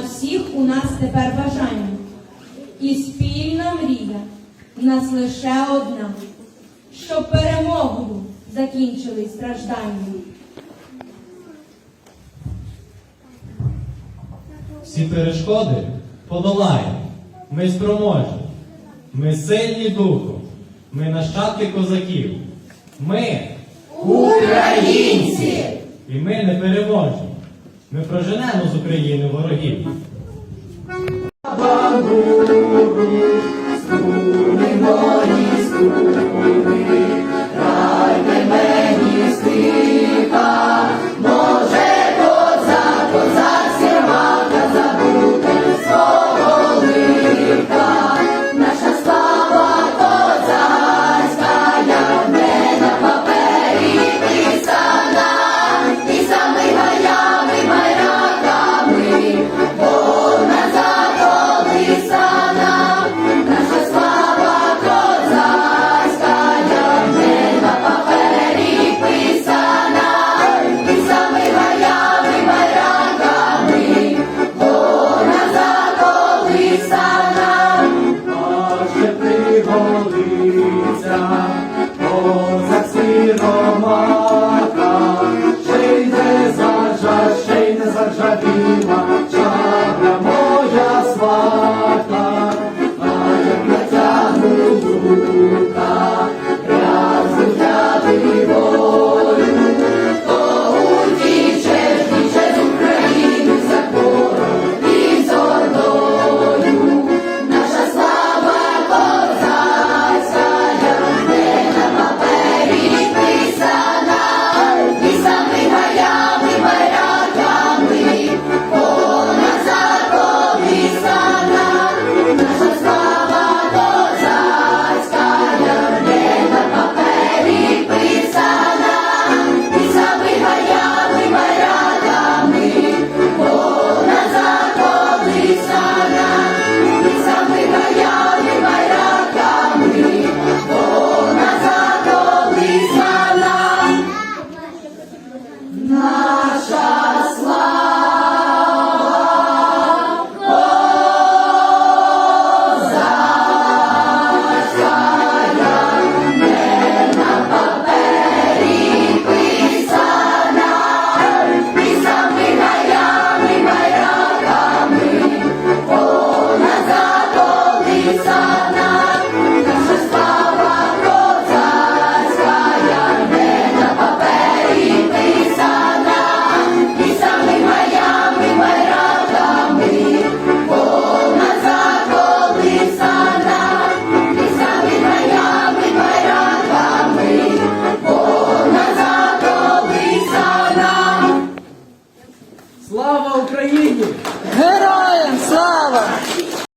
на всіх у нас тепер бажання. І спільна мрія в нас лише одна, щоб перемогою закінчились страждання. Всі перешкоди подолаємо. Ми спроможні. Ми сильні духом. Ми нащадки козаків. Ми українці! І ми не переможні. Ми проженемо з України ворогів. Бабу, струни мої, струни